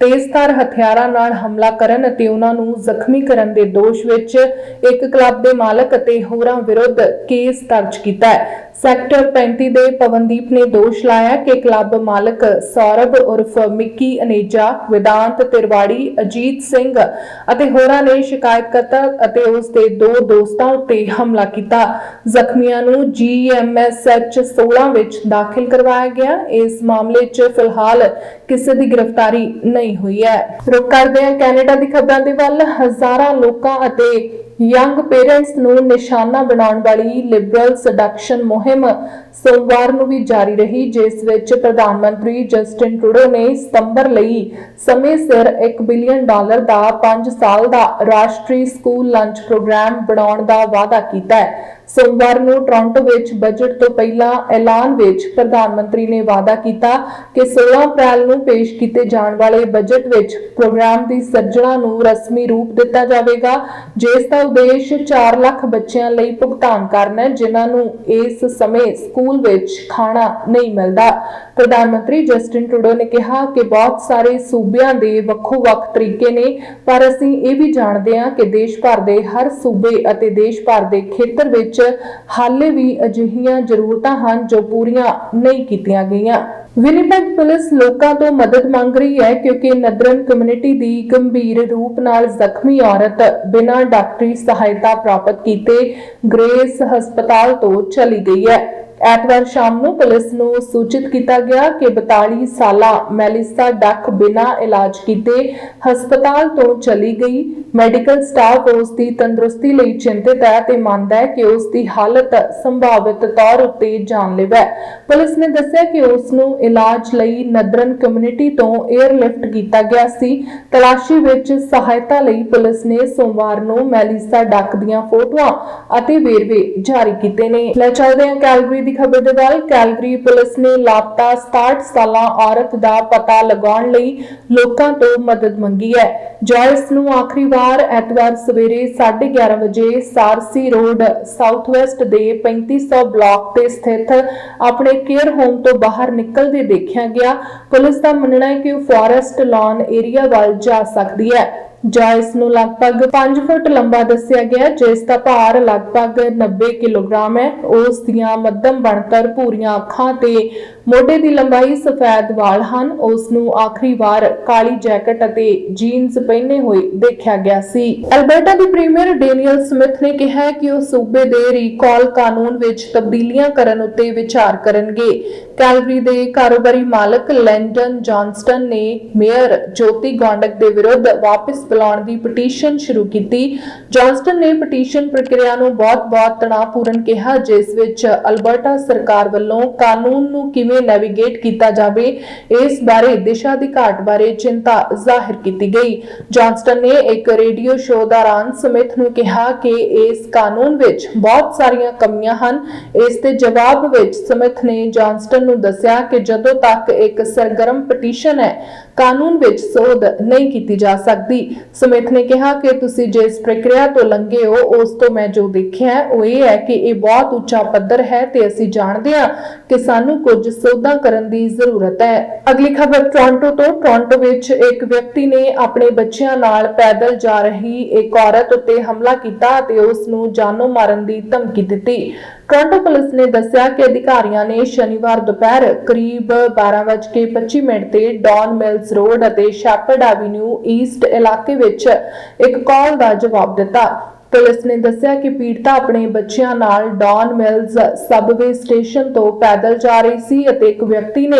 ਤੇਜ਼ਧਾਰ ਹਥਿਆਰਾਂ ਨਾਲ ਹਮਲਾ ਕਰਨ ਅਤੇ ਉਹਨਾਂ ਨੂੰ ਜ਼ਖਮੀ ਕਰਨ ਦੇ ਦੋਸ਼ ਵਿੱਚ ਇੱਕ ਕਲੱਬ ਦੇ ਮਾਲਕ ਅਤੇ ਹੋਰਾਂ ਵਿਰੁੱਧ ਕੇਸ ਦਰਜ ਕੀਤਾ ਹੈ। ਸੈਕਟਰ 35 ਦੇ ਪਵਨਦੀਪ ਨੇ ਦੋਸ਼ ਲਾਇਆ ਕਿ ਕਲੱਬ ਮਾਲਕ ਸੌਰਭ ਉਰਫ ਮਿੱਕੀ, ਅਨੇਜਾ, ਵਿਦਾਂਤ ਤਿਰਵਾੜੀ, ਅਜੀਤ ਸਿੰਘ ਅਤੇ ਹੋਰਾਂ ਨੇ ਸ਼ਿਕਾਇਤਕਰਤਾ ਅਤੇ ਉਸ ਦੇ ਦੋ ਦੋਸਤਾਂ ਉੱਤੇ ਹਮਲਾ ਕੀਤਾ। ਜ਼ਖਮੀਆਂ ਨੂੰ ਜੀਐਮਐਸਐਚ 16 ਵਿੱਚ ਦਾਖਲ ਕਰਵਾਇਆ ਗਿਆ। ਇਸ ਮਾਮਲੇ 'ਚ ਫਿਲਹਾਲ ਕਿਸੇ ਦੀ ਗ੍ਰਿਫਤਾਰੀ ਨਹੀਂ ਬਣੀ ਹੋਈ ਹੈ। ਰੁਕ ਕਰਦੇ ਹਾਂ ਕੈਨੇਡਾ ਦੀ ਖਬਰਾਂ ਦੇ ਵੱਲ। ਹਜ਼ਾਰਾਂ ਲੋਕਾਂ ਅਤੇ ਯੰਗ ਪੇਰੈਂਟਸ ਨੂੰ ਨਿਸ਼ਾਨਾ ਬਣਾਉਣ ਵਾਲੀ ਲਿਬਰਲ ਸਡਕਸ਼ਨ ਮੁਹਿੰਮ ਸੋਮਵਾਰ ਨੂੰ ਵੀ ਜਾਰੀ ਰਹੀ, ਜਿਸ ਵਿੱਚ ਪ੍ਰਧਾਨ ਮੰਤਰੀ ਜਸਟਿਨ ਟਰੂਡੋ ਨੇ ਸਤੰਬਰ ਲਈ ਸਮੇਂ ਸਿਰ 1 ਬਿਲੀਅਨ ਡਾਲਰ ਦਾ 5 ਸਾਲ ਦਾ ਰਾਸ਼ਟਰੀ ਸਕੂਲ ਲੰਚ ਪ੍ਰੋਗਰਾਮ ਬਣਾਉਣ ਦਾ ਵਾਅਦਾ ਕੀਤਾ ਹੈ। ਸੋਮਵਾਰ ਨੂੰ ਟੋਰਾਂਟੋ ਵਿੱਚ ਬਜਟ ਤੋਂ ਪਹਿਲਾਂ ਐਲਾਨ ਵਿੱਚ ਪ੍ਰਧਾਨ ਮੰਤਰੀ ਨੇ ਵਾਅਦਾ ਕੀਤਾ ਕਿ 16 ਅਪ੍ਰੈਲ ਨੂੰ ਪੇਸ਼ ਕੀਤੇ ਜਾਣ ਵਾਲੇ ਬਜਟ ਵਿੱਚ ਪ੍ਰੋਗਰਾਮ ਦੀ ਸਿਰਜਣਾ ਨੂੰ ਰਸਮੀ ਰੂਪ ਦਿੱਤਾ ਜਾਵੇਗਾ, ਜਿਸ ਦਾ ਉਦੇਸ਼ 4 ਲੱਖ ਬੱਚਿਆਂ ਲਈ ਭੁਗਤਾਨ ਕਰਨਾ ਹੈ, ਜਿਨ੍ਹਾਂ ਨੂੰ ਇਸ ਸਮੇਂ ਸਕੂਲ ਵਿੱਚ ਖਾਣਾ ਨਹੀਂ ਮਿਲਦਾ। ਪ੍ਰਧਾਨ ਮੰਤਰੀ ਜਸਟਿਨ ਟਰੂਡੋ ਨੇ ਕਿਹਾ ਕਿ ਬਹੁਤ ਸਾਰੇ ਸੂਬਿਆਂ ਦੇ ਵੱਖੋ-ਵੱਖ ਤਰੀਕੇ ਨੇ, ਪਰ ਅਸੀਂ ਇਹ ਵੀ ਜਾਣਦੇ ਹਾਂ ਕਿ ਦੇਸ਼ ਭਰ ਦੇ ਹਰ ਸੂਬੇ ਅਤੇ ਦੇਸ਼ ਭਰ ਦੇ ਖੇਤਰ ਵਿੱਚ ਵਿੱਚ ਹਾਲੇ ਵੀ ਅਜਿਹੀਆਂ ਜ਼ਰੂਰਤਾਂ ਹਨ ਜੋ ਪੂਰੀਆਂ ਨਹੀਂ ਕੀਤੀਆਂ ਗਈਆਂ। ਵਿਨੀਪੈਗ ਪੁਲਿਸ ਲੋਕਾਂ ਤੋਂ ਮਦਦ ਮੰਗ ਰਹੀ ਹੈ ਕਿਉਂਕਿ ਨਦਰਨ ਕਮਿਊਨਿਟੀ ਦੀ ਗੰਭੀਰ ਰੂਪ ਨਾਲ ਜ਼ਖਮੀ ਔਰਤ ਬਿਨਾਂ ਡਾਕਟਰੀ ਸਹਾਇਤਾ ਪ੍ਰਾਪਤ ਕੀਤੇ ਗ੍ਰੇਸ ਹਸਪਤਾਲ ਤੋਂ ਚਲੀ ਗਈ ਹੈ। ਐਤਵਾਰ ਸ਼ਾਮ ਨੂੰ ਪੁਲਿਸ ਨੂੰ ਸੂਚਿਤ ਕੀਤਾ ਗਿਆ ਕਿ 42 ਸਾਲਾ ਮੈਲਿਸਾ ਡੱਕ ਬਿਨਾਂ ਇਲਾਜ ਕੀਤੇ ਹਸਪਤਾਲ ਤੋਂ ਚਲੀ ਗਈ। ਮੈਡੀਕਲ ਸਟਾਫ ਉਸ ਦੀ ਤੰਦਰੁਸਤੀ ਲਈ ਚਿੰਤਿਤ ਹੈ ਤੇ ਮੰਨਦਾ ਹੈ ਕਿ ਉਸ ਦੀ ਹਾਲਤ ਸੰਭਾਵਿਤ ਤੌਰ ਉੱਤੇ ਜਾਨਲੇਵਾ ਹੈ। ਪੁਲਿਸ ਨੇ ਦੱਸਿਆ ਕਿ ਉਸ ਨੂੰ ਇਲਾਜ ਲਈ ਨਦਰਨ ਕਮਿਊਨਿਟੀ ਤੋਂ 에ਅਰਲਿਫਟ ਕੀਤਾ ਗਿਆ ਸੀ। ਤਲਾਸ਼ੀ ਵਿੱਚ ਸਹਾਇਤਾ ਲਈ ਪੁਲਿਸ ਨੇ ਸੋਮਵਾਰ ਨੂੰ ਮੈਲਿਸਾ ਡੱਕ ਦੀਆਂ ਫੋਟੋਆਂ ਅਤੇ ਵੇਰਵੇ ਜਾਰੀ ਕੀਤੇ ਨੇ। ਲੈ ਚੱਲਦੇ ਹਾਂ ਕੈਲਗਰੀ ਦੀ ਖਬਰ ਦੇ ਵੱਲ ਕੈਲਗਰੀ ਪੁਲਿਸ ਨੇ ਲਾਪਤਾ 67 ਸਾਲਾਂ ਔਰਤ ਦਾ ਪਤਾ ਲਗਾਉਣ ਲਈ ਲੋਕਾਂ ਤੋਂ ਮਦਦ ਮੰਗੀ ਹੈ। ਜॉयस ਨੂੰ ਆਖਰੀ ਵਾਰ ਐਤਵਾਰ ਸਵੇਰੇ 11:30 ਵਜੇ ਸਾਰਸੀ ਰੋਡ ਸਾਊਥ ਵੈਸਟ ਦੇ 3500 ਬਲਾਕ ਤੇ ਸਥਿਤ ਆਪਣੇ ਕੇਅਰ ਹੋਮ ਤੋਂ ਬਾਹਰ ਨਿਕਲਦੇ ਦੇਖਿਆ ਗਿਆ। ਪੁਲਿਸ ਦਾ ਮੰਨਣਾ ਹੈ ਕਿ ਉਹ ਫੋਰੈਸਟ ਲਾਨ ਏਰੀਆ ਵੱਲ ਜਾ ਸਕਦੀ ਹੈ। ਜॉयस ਨੂੰ ਲਗਭਗ 5 ਫੁੱਟ ਲੰਬਾ ਦੱਸਿਆ ਗਿਆ, ਜਿਸ ਦਾ ਭਾਰ ਲਗਭਗ 90 ਕਿਲੋਗ੍ਰਾਮ ਹੈ। ਉਸ ਦੀਆਂ ਮੱਧਮ ਬਣਤਰ ਭੂਰੀਆਂ ਅੱਖਾਂ ਤੇ ਮੋਢੇ ਦੀ ਲੰਬਾਈ ਸਫੈਦ ਵਾਲ ਹਨ। ਉਸ ਨੂੰ ਆਖਰੀ ਵਾਰ ਕਾਲੀ ਜੈਕਟ ਅਤੇ ਜੀਨਸ ਪਹਿਨੇ ਹੋਏ ਦੇਖਿਆ ਗਿਆ ਸੀ। ਅਲਬਰਟਾ ਦੀ ਪ੍ਰੀਮੀਅਰ ਡੇਨੀਅਲ ਸਮਿਥ ਨੇ ਕਿਹਾ ਕਿ ਉਹ ਸੂਬੇ ਦੇ ਰੀਕਾਲ ਕਾਨੂੰਨ ਵਿੱਚ ਤਬਦੀਲੀਆਂ ਕਰਨ ਉੱਤੇ ਵਿਚਾਰ ਕਰਨਗੇ। ਕੈਲਗਰੀ ਦੇ ਕਾਰੋਬਾਰੀ ਮਾਲਕ ਲੈਂਡਨ ਜੌਨਸਟਨ ਨੇ ਮੇਅਰ ਜੋਤੀ ਗੌਂਡਕ ਦੇ ਵਿਰੁੱਧ ਵਾਪਸ ਬੁਲਾਉਣ ਦੀ ਪਟੀਸ਼ਨ ਸ਼ੁਰੂ ਕੀਤੀ। ਜੌਨਸਟਨ ਨੇ ਪਟੀਸ਼ਨ ਪ੍ਰਕਿਰਿਆ ਨੂੰ ਬਹੁਤ-ਬਹੁਤ ਤਣਾਅਪੂਰਨ ਕਿਹਾ, ਜਿਸ ਵਿੱਚ ਅਲਬਰਟਾ ਸਰਕਾਰ ਵੱਲੋਂ ਕਾਨੂੰਨ ਨੂੰ ਕਿਵੇਂ ਨੈਵੀਗੇਟ ਕੀਤਾ ਜਾਵੇ, ਇਸ ਬਾਰੇ ਦਿਸ਼ਾ ਦੀ ਘਾਟ ਬਾਰੇ ਚਿੰਤਾ ਜ਼ਾਹਿਰ ਕੀਤੀ ਗਈ। ਜੌਨਸਟਨ ਨੇ ਇੱਕ ਰੇਡੀਓ ਸ਼ੋਅ ਦੌਰਾਨ ਸਮਿਥ ਨੂੰ ਕਿਹਾ ਕਿ ਇਸ ਕਾਨੂੰਨ ਵਿੱਚ ਬਹੁਤ ਸਾਰੀਆਂ ਕਮੀਆਂ ਹਨ। ਇਸ ਦੇ ਜਵਾਬ ਵਿੱਚ ਸਮਿਥ ਨੇ ਜੌਨਸਟਨ ਨੂੰ ਦੱਸਿਆ ਕਿ ਜਦੋਂ ਤੱਕ ਇੱਕ ਸਰਗਰਮ ਪਟੀਸ਼ਨ ਹੈ ਕਾਨੂੰਨ ਵਿੱਚ ਸੋਧ ਨਹੀਂ ਕੀਤੀ ਜਾ ਸਕਦੀ। ਸਮਿਥ ਨੇ ਕਿਹਾ ਕਿ ਤੁਸੀਂ ਜਿਸ ਪ੍ਰਕਿਰਿਆ ਤੋਂ ਲੰਘੇ ਹੋ, ਉਸ ਤੋਂ ਮੈਂ ਜੋ ਦੇਖਿਆ ਉਹ ਇਹ ਹੈ ਕਿ ਇਹ ਬਹੁਤ ਉੱਚਾ ਪੱਧਰ ਹੈ ਤੇ ਅਸੀਂ ਜਾਣਦੇ ਹਾਂ ਕਿ ਸਾਨੂੰ ਕੁਝ ਸੋਧਾਂ ਕਰਨ ਦੀ ਜ਼ਰੂਰਤ ਹੈ। ਅਗਲੀ ਖਬਰ ਟੋਰਾਂਟੋ ਤੋਂ। ਟੋਰਾਂਟੋ ਵਿੱਚ ਇੱਕ ਵਿਅਕਤੀ ਨੇ ਆਪਣੇ ਬੱਚਿਆਂ ਨਾਲ ਪੈਦਲ ਜਾ ਰਹੀ ਇੱਕ ਔਰਤ ਉੱਤੇ ਹਮਲਾ ਕੀਤਾ ਅਤੇ ਉਸ ਨੂੰ ਜਾਨੋਂ ਮਾਰਨ ਦੀ ਧਮਕੀ ਦਿੱਤੀ। ਟੋਰਾਂਟੋ ਪੁਲਿਸ ਨੇ ਦੱਸਿਆ ਕਿ ਅਧਿਕਾਰੀਆਂ ਨੇ ਸ਼ਨੀਵਾਰ ਦੁਪਹਿਰ ਕਰੀਬ 12:25 ਮਿੰਟ ਤੇ ਡੌਨ ਮਿਲਸ ਰੋਡ ਅਤੇ ਸ਼ੈਪਰਡ ਐਵੀਨਿਊ ਈਸਟ ਇਲਾਕੇ ਵਿੱਚ ਇੱਕ ਕਾਲ ਦਾ ਜਵਾਬ ਦਿੱਤਾ। ਪੁਲਿਸ ਨੇ ਦੱਸਿਆ ਕਿ ਪੀੜਤਾ ਆਪਣੇ ਬੱਚਿਆਂ ਨਾਲ ਡੌਨ ਮਿਲਸ ਸਬਵੇ ਸਟੇਸ਼ਨ ਤੋਂ ਪੈਦਲ ਜਾ ਰਹੀ ਸੀ ਅਤੇ ਇੱਕ ਵਿਅਕਤੀ ਨੇ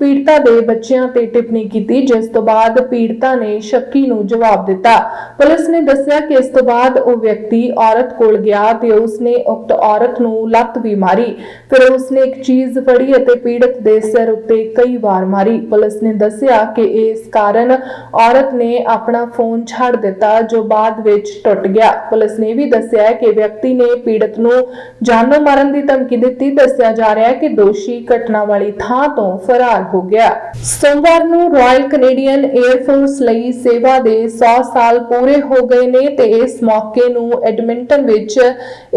ਪੀੜਤਾ ਦੇ ਬੱਚਿਆਂ ਤੇ ਟਿੱਪਣੀ ਕੀਤੀ, ਜਿਸ ਤੋਂ ਬਾਅਦ ਪੀੜਤਾ ਨੇ ਸ਼ੱਕੀ ਨੂੰ ਜਵਾਬ ਦਿੱਤਾ। ਪੁਲਿਸ ਨੇ ਦੱਸਿਆ ਕਿ ਇਸ ਤੋਂ ਬਾਅਦ ਉਹ ਵਿਅਕਤੀ ਔਰਤ ਕੋਲ ਗਿਆ ਤੇ ਉਸਨੇ ਉਕਤ ਔਰਤ ਨੂੰ ਲੱਤ ਵੀ ਮਾਰੀ। ਫਿਰ ਉਸਨੇ ਇੱਕ ਚੀਜ਼ ਫੜੀ ਅਤੇ ਪੀੜਤ ਦੇ ਸਿਰ ਉੱਤੇ ਕਈ ਵਾਰ ਮਾਰੀ। ਪੁਲਿਸ ਨੇ ਦੱਸਿਆ ਕਿ ਇਸ ਕਾਰਨ ਔਰਤ ਨੇ ਆਪਣਾ ਫੋਨ ਛੱਡ ਦਿੱਤਾ, ਜੋ ਬਾਅਦ ਵਿੱਚ ਟੁੱਟ ਗਿਆ। ਪੁਲਿਸ ਨੇ ਵੀ ਦੱਸਿਆ ਕਿ ਵਿਅਕਤੀ ਨੇ ਪੀੜਤ ਨੂੰ ਜਾਨੋਂ ਮਾਰਨ ਦੀ ਧਮਕੀ ਦਿੱਤੀ। ਦੱਸਿਆ ਜਾ ਰਿਹਾ ਹੈ ਕਿ ਦੋਸ਼ੀ ਘਟਨਾ ਵਾਲੀ ਥਾਂ ਤੋਂ ਫਰਾਰ ਹੋ ਗਿਆ। ਸੋਮਵਾਰ ਨੂੰ ਰਾਇਲ ਕੈਨੇਡੀਅਨ 에ਅਰ ਫੋਰਸ ਲਈ ਸੇਵਾ ਦੇ 100 ਸਾਲ ਪੂਰੇ ਹੋ ਗਏ ਨੇ ਤੇ ਇਸ ਮੌਕੇ ਨੂੰ ਐਡਮਿੰਟਨ ਵਿੱਚ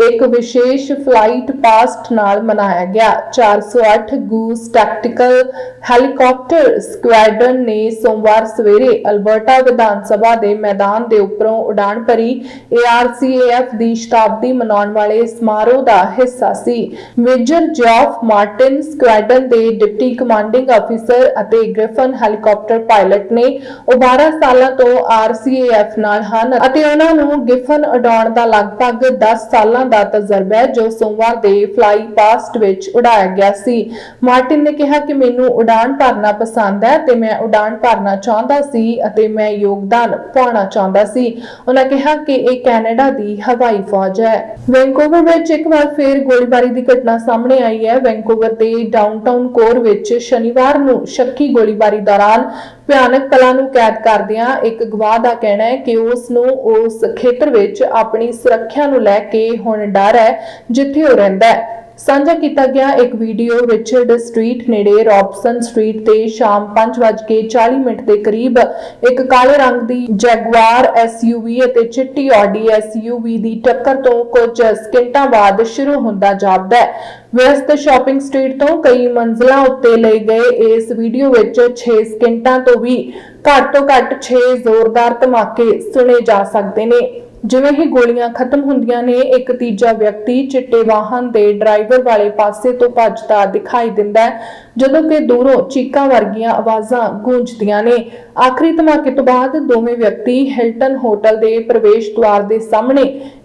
ਇੱਕ ਵਿਸ਼ੇਸ਼ ਫਲਾਈਟ ਪਾਸਟ ਨਾਲ ਮਨਾਇਆ ਗਿਆ। 408 ਗੂਸ ਟੈਕਟੀਕਲ ਹੈਲੀਕਾਪਟਰ ਸਕੁਐਡਰਨ ਨੇ ਸੋਮਵਾਰ ਸਵੇਰੇ ਅਲਬਰਟਾ ਵਿਧਾਨ ਸਭਾ ਦੇ ਮੈਦਾਨ ਦੇ ਉੱਪਰੋਂ ਉਡਾਨ ਭਰੀ ARCAF ਦੀ ਸ਼ਤਾਬਦੀ ਮਨਾਉਣ ਵਾਲੇ ਸਮਾਰੋਹ ਦਾ ਹਿੱਸਾ ਸੀ। ਮੇਜਰ ਜੌਫ ਮਾਰਟਿਨ ਸਕੁਐਡਰਨ ਦੇ ਡਿਪਟੀ ਕਮਾਂਡਿੰਗ ਅਫੀਸਰ ਅਤੇ ਗ੍ਰਿਫਨ ਹੈਲੀਕਾਪਟਰ ਪਾਇਲਟ ਨੇ ਉਹ 12 ਸਾਲਾਂ ਤੋਂ RCAF ਨਾਲ ਹਨ ਅਤੇ ਉਹਨਾਂ ਨੂੰ ਗਿਫਨ ਉਡਾਉਣ ਦਾ ਲਗਭਗ 10 ਸਾਲਾਂ ਦਾ ਤਜਰਬਾ ਹੈ, ਜੋ ਸੋਮਵਾਰ ਦੇ ਫਲਾਈ ਪਾਸਟ ਵਿੱਚ ਉਡਾਇਆ ਗਿਆ ਸੀ। ਮਾਰਟਿਨ ਨੇ ਕਿਹਾ ਕਿ ਮੈਨੂੰ ਉਡਾਣ ਭਰਨਾ ਪਸੰਦ ਹੈ ਤੇ ਮੈਂ ਉਡਾਣ ਭਰਨਾ ਚਾਹੁੰਦਾ ਸੀ ਅਤੇ ਮੈਂ ਯੋਗਦਾਨ ਪਾਉਣਾ ਚਾਹੁੰਦਾ ਸੀ। ਉਹਨਾਂ ਕਿਹਾ ਕਿ ਇਹ ਕੈਨੇਡਾ ਦੀ ਹਵਾਈ ਫੌਜ ਹੈ। ਵੈਂਕੂਵਰ ਵਿੱਚ ਇੱਕ ਵਾਰ ਫੇਰ ਗੋਲੀਬਾਰੀ ਦੀ ਘਟਨਾ ਸਾਹਮਣੇ ਆਈ ਹੈ। ਵੈਂਕੂਵਰ ਦੇ ਡਾਊਨਟਾਊਨ ਕੋਰ ਵਿੱਚ ਸ਼ਨੀਵਾਰ ਨੂੰ ਸ਼ੱਕੀ ਗੋਲੀਬਾਰੀ ਦੌਰਾਨ ਭਿਆਨਕ ਕਲਾ ਨੂੰ ਕੈਦ ਕਰਦਿਆਂ ਇੱਕ ਗਵਾਹ ਦਾ ਕਹਿਣਾ ਹੈ ਕਿ ਉਸ ਨੂੰ ਉਸ ਖੇਤਰ ਵਿੱਚ ਆਪਣੀ ਸੁਰੱਖਿਆ ਨੂੰ ਲੈ ਕੇ ਹੁਣ ਡਰ ਹੈ, ਜਿੱਥੇ ਉਹ ਰਹਿੰਦਾ ਹੈ। ਸਾਂਝਾ ਕੀਤਾ ਗਿਆ ਇੱਕ ਵੀਡੀਓ ਰਿਚਰਡ ਸਟਰੀਟ ਨੇੜੇ ਰੌਬਸਨ ਸਟਰੀਟ ਤੇ ਸ਼ਾਮ 5:40 ਮਿੰਟ ਦੇ ਕਰੀਬ ਇੱਕ ਕਾਲੇ ਰੰਗ ਦੀ ਜੈਗੁਆਰ ਐਸਯੂਵੀ ਅਤੇ ਚਿੱਟੀ ਆਡੀ ਐਸਯੂਵੀ ਦੀ ਟੱਕਰ ਤੋਂ ਕੁਝ ਸਕਿੰਟਾਂ ਬਾਅਦ ਸ਼ੁਰੂ ਹੁੰਦਾ ਜਾਪਦਾ ਹੈ। ਵਿਅਸਤ ਸ਼ਾਪਿੰਗ ਸਟਰੀਟ ਤੋਂ ਕਈ ਮੰਜ਼ਲਾਂ ਉੱਤੇ ਲਏ ਗਏ ਇਸ ਵੀਡੀਓ ਵਿੱਚ 6 ਸਕਿੰਟਾਂ ਤੋਂ ਵੀ ਘੱਟ ਤੋਂ ਘੱਟ 6 ਜ਼ੋਰਦਾਰ ਧਮਾਕੇ ਸੁਣੇ ਜਾ ਸਕਦੇ ਨੇ। ਜਿਵੇਂ ਹੀ ਗੋਲੀਆਂ ਖਤਮ ਹੁੰਦੀਆਂ ਨੇ, ਇੱਕ ਤੀਜਾ ਵਿਅਕਤੀ ਚਿੱਟੇ ਵਾਹਨ ਦੇ ਡਰਾਈਵਰ ਵਾਲੇ ਪਾਸੇ ਤੋਂ ਭੱਜਦਾ ਦਿਖਾਈ ਦਿੰਦਾ ਹੈ, ਜਦੋਂ ਕਿ ਦੂਰੋਂ ਚੀਕਾਂ ਵਰਗੀਆਂ ਆਵਾਜ਼ਾਂ ਗੂੰਜਦੀਆਂ ਨੇ। ਆਖਰੀ ਧਮਾਕੇ ਤੋਂ ਬਾਅਦ ਦੋਵੇਂ ਵਿਅਕਤੀ ਹਿਲਟਨ ਹੋਟਲ ਦੇ ਪ੍ਰਵੇਸ਼ ਦੁਆਰ ਦੇ ਸਾਹਮਣੇ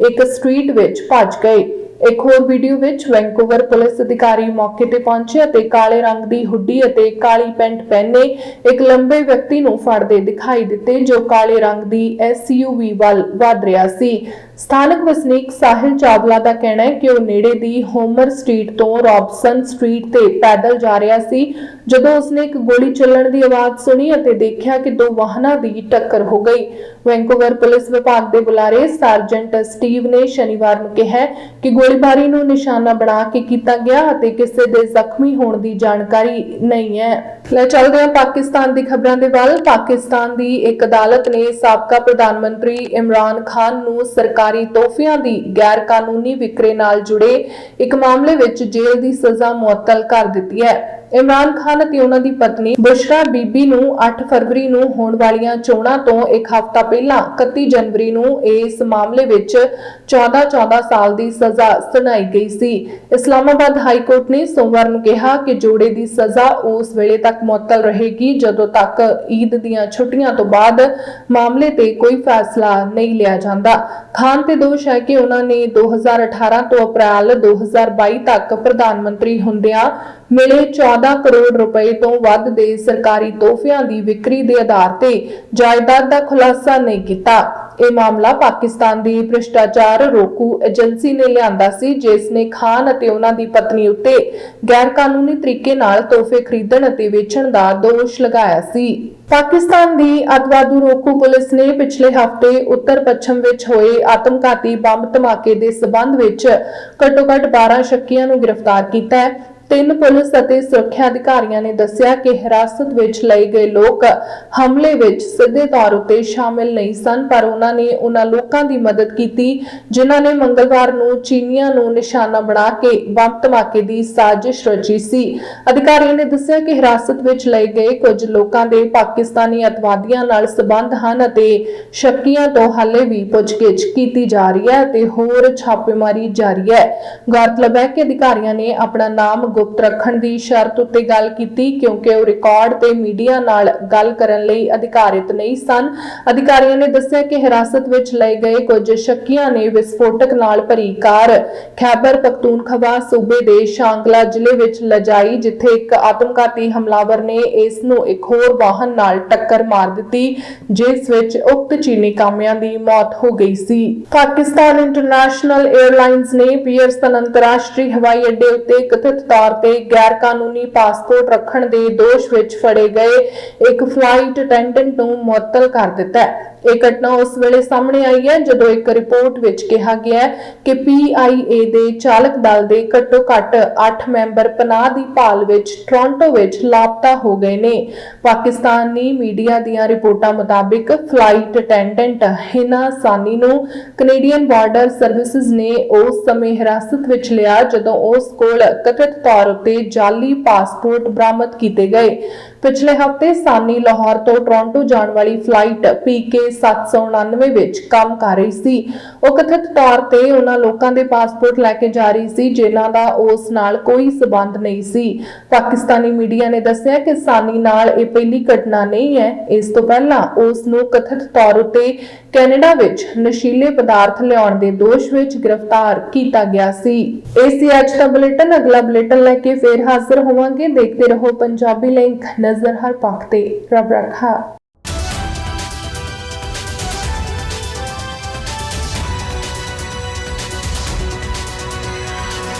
ਇੱਕ ਸਟਰੀਟ ਵਿੱਚ ਭੱਜ ਗਏ। ਇੱਕ ਹੋਰ ਵੀਡੀਓ ਵਿੱਚ ਵੈਂਕੂਵਰ ਪੁਲਿਸ ਅਧਿਕਾਰੀ ਮੌਕੇ ਤੇ ਪਹੁੰਚੇ ਅਤੇ ਕਾਲੇ ਰੰਗ ਦੀ ਹੁੱਡੀ ਅਤੇ ਕਾਲੀ ਪੈਂਟ ਪਹਿਨੇ ਇੱਕ ਲੰਬੇ ਵਿਅਕਤੀ ਨੂੰ ਫੜਦੇ ਦਿਖਾਈ ਦਿੱਤੇ, ਜੋ ਕਾਲੇ ਰੰਗ ਦੀ SUV ਵੱਲ ਵਧ ਰਿਹਾ ਸੀ। ਸਥਾਨਕ ਵਸਨੀਕ ਸਾਹਿਲ ਚਾਵਲਾ ਦਾ ਕਹਿਣਾ ਹੈ ਕਿ ਉਹ ਨੇੜੇ ਦੀ ਹੋਮਰ ਸਟਰੀਟ ਤੋਂ ਰੌਬਸਨ ਸਟਰੀਟ ਤੇ ਪੈਦਲ ਜਾ ਰਿਹਾ ਸੀ, ਜਦੋਂ ਉਸਨੇ ਇੱਕ ਗੋਲੀ ਚੱਲਣ ਦੀ ਆਵਾਜ਼ ਸੁਣੀ ਅਤੇ ਦੇਖਿਆ ਕਿ ਦੋ ਵਾਹਨਾਂ ਦੀ ਟੱਕਰ ਹੋ ਗਈ। ਵੈਂਕੂਵਰ ਪੁਲਿਸ ਵਿਭਾਗ ਦੇ ਬੁਲਾਰੇ ਸਰਜੈਂਟ ਸਟੀਵ ਨੇ ਸ਼ਨੀਵਾਰ ਨੂੰ ਕਿਹਾ ਕਿ ਗੋਲੀਬਾਰੀ ਨੂੰ ਨਿਸ਼ਾਨਾ ਬਣਾ ਕੇ ਕੀਤਾ ਗਿਆ ਅਤੇ ਕਿਸੇ ਦੇ ਜ਼ਖਮੀ ਹੋਣ ਦੀ ਜਾਣਕਾਰੀ ਨਹੀਂ ਹੈ। ਲੈ ਚੱਲਦੇ ਹਾਂ ਪਾਕਿਸਤਾਨ ਦੀ ਖਬਰਾਂ ਦੇ ਵੱਲ। ਪਾਕਿਸਤਾਨ ਦੀ ਇੱਕ ਅਦਾਲਤ ਨੇ ਸਾਬਕਾ ਪ੍ਰਧਾਨ ਮੰਤਰੀ ਇਮਰਾਨ ਖਾਨ ਨੂੰ ਸਰਕਾਰ ਤੋਹਫਿਆਂ ਦੀ ਗੈਰ ਕਾਨੂੰਨੀ ਵਿਕਰੇ ਨਾਲ ਜੁੜੇ ਇੱਕ ਮਾਮਲੇ ਵਿੱਚ ਜੇਲ੍ਹ ਦੀ ਸਜ਼ਾ ਮੁਅੱਤਲ ਕਰ ਦਿੱਤੀ ਹੈ। ਇਮਰਾਨ ਖਾਨ ਅਤੇ ਉਹਨਾਂ ਦੀ ਪਤਨੀ ਬੁਸ਼ਰਾ ਬੀਬੀ ਨੂੰ 8 ਫਰਵਰੀ ਨੂੰ ਹੋਣ ਵਾਲੀਆਂ ਚੋਣਾਂ ਤੋਂ ਇੱਕ ਹਫ਼ਤਾ ਪਹਿਲਾਂ 31 ਜਨਵਰੀ ਨੂੰ ਇਸ ਮਾਮਲੇ ਵਿੱਚ 14-14 ਸਾਲ ਦੀ ਸਜ਼ਾ ਸੁਣਾਈ ਗਈ ਸੀ। ਇਸਲਾਮਾਬਾਦ ਹਾਈ ਕੋਰਟ ਨੇ ਸੋਮਵਾਰ ਨੂੰ ਕਿਹਾ ਕਿ ਜੋੜੇ ਦੀ ਸਜ਼ਾ ਉਸ ਵੇਲੇ ਤੱਕ ਮੁਅੱਤਲ ਰਹੇਗੀ, ਜਦੋਂ ਤੱਕ ਈਦ ਦੀਆਂ ਛੁੱਟੀਆਂ ਤੋਂ ਬਾਅਦ ਮਾਮਲੇ ਤੇ ਕੋਈ ਫੈਸਲਾ ਨਹੀਂ ਲਿਆ ਜਾਂਦਾ। ਖਾਨ ਤੇ ਦੋਸ਼ ਹੈ ਕਿ ਉਹਨਾਂ ਨੇ 2018 ਤੋਂ ਅਪ੍ਰੈਲ 2022 ਤੱਕ ਪ੍ਰਧਾਨ ਮੰਤਰੀ ਹੁੰਦਿਆਂ ਮਿਲੇ 14 ਕਰੋੜ ਰੁਪਏ ਤੋਂ ਵੱਧ ਦੇ ਸਰਕਾਰੀ ਤੋਹਫਿਆਂ ਦੀ ਵਿਕਰੀ ਦੇ ਆਧਾਰ ਤੇ ਜਾਇਦਾਦ ਦਾ ਖੁਲਾਸਾ ਨਹੀਂ ਕੀਤਾ। ਇਹ ਮਾਮਲਾ ਪਾਕਿਸਤਾਨ ਦੀ ਭ੍ਰਿਸ਼ਟਾਚਾਰ ਰੋਕੂ ਏਜੰਸੀ ਨੇ ਲਿਆਂਦਾ ਸੀ, ਜਿਸ ਨੇ ਖਾਨ ਅਤੇ ਉਹਨਾਂ ਦੀ ਪਤਨੀ ਉੱਤੇ ਗੈਰ ਕਾਨੂੰਨੀ ਤਰੀਕੇ ਨਾਲ ਤੋਹਫੇ ਖਰੀਦਣ ਅਤੇ ਵੇਚਣ ਦਾ ਦੋਸ਼ ਲਗਾਇਆ ਸੀ। ਪਾਕਿਸਤਾਨ ਦੀ ਅਤਵਾਦੂ ਰੋਕੂ ਪੁਲਿਸ ਨੇ ਪਿਛਲੇ ਹਫ਼ਤੇ ਉੱਤਰ ਪੱਛਮ ਵਿੱਚ ਹੋਏ ਆਤਮਘਾਤੀ ਬੰਬ ਧਮਾਕੇ ਦੇ ਸਬੰਧ ਵਿੱਚ ਘੱਟੋ-ਘੱਟ 12 ਸ਼ੱਕੀਆਂ ਨੂੰ ਗ੍ਰਿਫਤਾਰ ਕੀਤਾ ਹੈ। ਤਿੰਨ ਪੁਲਿਸ ਅਤੇ ਸੁਰੱਖਿਆ ਅਧਿਕਾਰੀਆਂ ਨੇ ਦੱਸਿਆ ਕਿ ਹਿਰਾਸਤ ਵਿੱਚ ਲਏ ਗਏ ਲੋਕ ਹਮਲੇ ਵਿੱਚ ਸਿੱਧੇ ਤੌਰ ਉੱਤੇ ਸ਼ਾਮਿਲ ਨਹੀਂ ਸਨ, ਪਰ ਉਹਨਾਂ ਨੇ ਉਹਨਾਂ ਲੋਕਾਂ ਦੀ ਮਦਦ ਕੀਤੀ, ਜਿਨ੍ਹਾਂ ਨੇ ਮੰਗਲਵਾਰ ਨੂੰ ਚੀਨੀਆਂ ਨੂੰ ਨਿਸ਼ਾਨਾ ਬਣਾ ਕੇ ਬੰਬ ਧਮਾਕੇ ਦੀ ਸਾਜ਼ਿਸ਼ ਰਚੀ ਸੀ। ਅਧਿਕਾਰੀਆਂ ਨੇ ਦੱਸਿਆ ਕਿ ਹਿਰਾਸਤ ਵਿੱਚ ਲਏ ਗਏ ਕੁਝ ਲੋਕਾਂ ਦੇ ਪਾਕਿਸਤਾਨੀ ਅਤਵਾਦੀਆਂ ਨਾਲ ਸਬੰਧ ਹਨ ਅਤੇ ਸ਼ੱਕੀਆਂ ਤੋਂ ਹਾਲੇ ਵੀ ਪੁੱਛਗਿੱਛ ਕੀਤੀ ਜਾ ਰਹੀ ਹੈ ਅਤੇ ਹੋਰ ਛਾਪੇਮਾਰੀ ਜਾਰੀ ਹੈ। ਗੌਰਤਲਬ ਹੈ ਕਿ ਅਧਿਕਾਰੀਆਂ ਨੇ ਆਪਣਾ ਨਾਮ ਗੁਪਤ ਰੱਖਣ ਦੀ ਸ਼ਰਤ ਉੱਤੇ ਗੱਲ ਕੀਤੀ ਕਿਉਂਕਿ ਉਹ ਰਿਕਾਰਡ ਤੇ ਮੀਡੀਆ ਨਾਲ ਗੱਲ ਕਰਨ ਲਈ ਅਧਿਕਾਰਿਤ ਨਹੀਂ ਸਨ। ਅਧਿਕਾਰੀਆਂ ਨੇ ਦੱਸਿਆ ਕਿ ਹਿਰਾਸਤ ਵਿੱਚ ਲਏ ਗਏ ਕੁਝ ਸ਼ੱਕੀਆਂ ਨੇ ਵਿਸਫੋਟਕ ਨਾਲ ਭਰੀ ਕਾਰ ਖੈਬਰ ਪਖਤੂਨਖਵਾ ਸੂਬੇ ਦੇ ਸ਼ਾਂਗਲਾ ਜ਼ਿਲ੍ਹੇ ਵਿੱਚ ਲਜਾਈ, ਜਿੱਥੇ ਇੱਕ ਆਤਮਘਾਤੀ ਹਮਲਾਵਰ ਨੇ ਇਸ ਨੂੰ ਇੱਕ ਹੋਰ ਵਾਹਨ ਨਾਲ ਟੱਕਰ ਮਾਰ ਦਿੱਤੀ, ਜਿਸ ਵਿੱਚ ਉਕਤ ਚੀਨੀ ਕਾਮਿਆਂ ਦੀ ਮੌਤ ਹੋ ਗਈ ਸੀ। ਪਾਕਿਸਤਾਨ ਇੰਟਰਨੈਸ਼ਨਲ 에ਅਰਲਾਈਨਸ ਨੇ ਪੀਅਰਸਨ ਅੰਤਰਰਾਸ਼ਟਰੀ ਹਵਾਈ ਅੱਡੇ ਉੱਤੇ ਕਥਿਤ ਤੌਰ ਤੇ ਗੈਰ ਕਾਨੂੰਨੀ ਪਾਸਪੋਰਟ ਰੱਖਣ ਦੇ ਦੋਸ਼ ਵਿੱਚ ਫੜੇ ਗਏ ਇੱਕ ਫਲਾਈਟ ਅਟੈਂਡੈਂਟ ਨੂੰ ਮੁਅੱਤਲ ਕਰ ਦਿੱਤਾ ਹੈ। ਇਹ ਘਟਨਾ ਉਸ ਵੇਲੇ ਸਾਹਮਣੇ ਆਈ ਹੈ, ਜਦੋਂ ਇੱਕ ਰਿਪੋਰਟ ਵਿੱਚ ਕਿਹਾ ਗਿਆ ਹੈ ਕਿ PIA ਦੇ ਚਾਲਕ ਦਲ ਦੇ ਘੱਟੋ-ਘੱਟ 8 ਮੈਂਬਰ ਪਨਾਹ ਦੀ ਭਾਲ ਵਿੱਚ ਟੋਰਾਂਟੋ ਵਿੱਚ ਲਾਪਤਾ ਹੋ ਗਏ ਨੇ। ਪਾਕਿਸਤਾਨੀ ਮੀਡੀਆ ਦੀਆਂ ਰਿਪੋਰਟਾਂ ਮੁਤਾਬਿਕ ਫਲਾਈਟ ਅਟੈਂਡੈਂਟ ਹਿਨਾ ਸਾਨੀ ਨੂੰ ਕੈਨੇਡੀਅਨ ਬਾਰਡਰ ਸਰਵਿਸਿਜ਼ ਨੇ ਉਸ ਸਮੇਂ ਹਿਰਾਸਤ ਵਿੱਚ ਲਿਆ, ਜਦੋਂ ਉਸ ਕੋਲ ਕਥਿਤ ਤੌਰ ਉੱਤੇ ਜਾਲੀ ਪਾਸਪੋਰਟ ਬਰਾਮਦ ਕੀਤੇ ਗਏ। ਪਿਛਲੇ ਹਫ਼ਤੇ ਸਾਨੀ ਲਾਹੌਰ ਤੋਂ ਟੋਰਾਂਟੋ ਜਾਣ ਵਾਲੀ ਫਲਾਈਟ PK 799 ਵਿੱਚ ਕੰਮ ਕਰ ਰਹੀ ਸੀ। ਉਹ ਕਥਿਤ ਤੌਰ ਤੇ ਉਹਨਾਂ ਲੋਕਾਂ ਦੇ ਪਾਸਪੋਰਟ ਲੈ ਕੇ ਜਾ ਰਹੀ ਸੀ, ਜਿਨ੍ਹਾਂ ਦਾ ਉਸ ਨਾਲ ਕੋਈ ਸਬੰਧ ਨਹੀਂ ਸੀ। ਪਾਕਿਸਤਾਨੀ ਮੀਡੀਆ ਨੇ ਦੱਸਿਆ ਕਿ ਸਾਨੀ ਨਾਲ ਇਹ ਪਹਿਲੀ ਘਟਨਾ ਨਹੀਂ ਹੈ। ਇਸ ਤੋਂ ਪਹਿਲਾਂ ਉਸ ਨੂੰ ਕਥਿਤ ਤੌਰ ਉਤੇ ਕੈਨੇਡਾ ਵਿੱਚ ਨਸ਼ੀਲੇ ਪਦਾਰਥ ਲਿਆਉਣ ਦੇ ਦੋਸ਼ ਵਿੱਚ ਗ੍ਰਿਫਤਾਰ ਕੀਤਾ ਗਿਆ ਸੀ। ਇਹ ਸੀ ਅੱਜ ਦਾ ਬੁਲੇਟਿਨ, ਅਗਲਾ ਬੁਲੇਟਿਨ ਲੈ ਕੇ ਫੇਰ ਹਾਜ਼ਰ ਹੋਵਾਂਗੇ। ਦੇਖਦੇ ਰਹੋ ਪੰਜਾਬੀ ਲਿੰਕ। ਨਜ਼ਰ ਹਰ ਪੱਖ ਤੇ ਰੱਬ ਰੱਖਾ।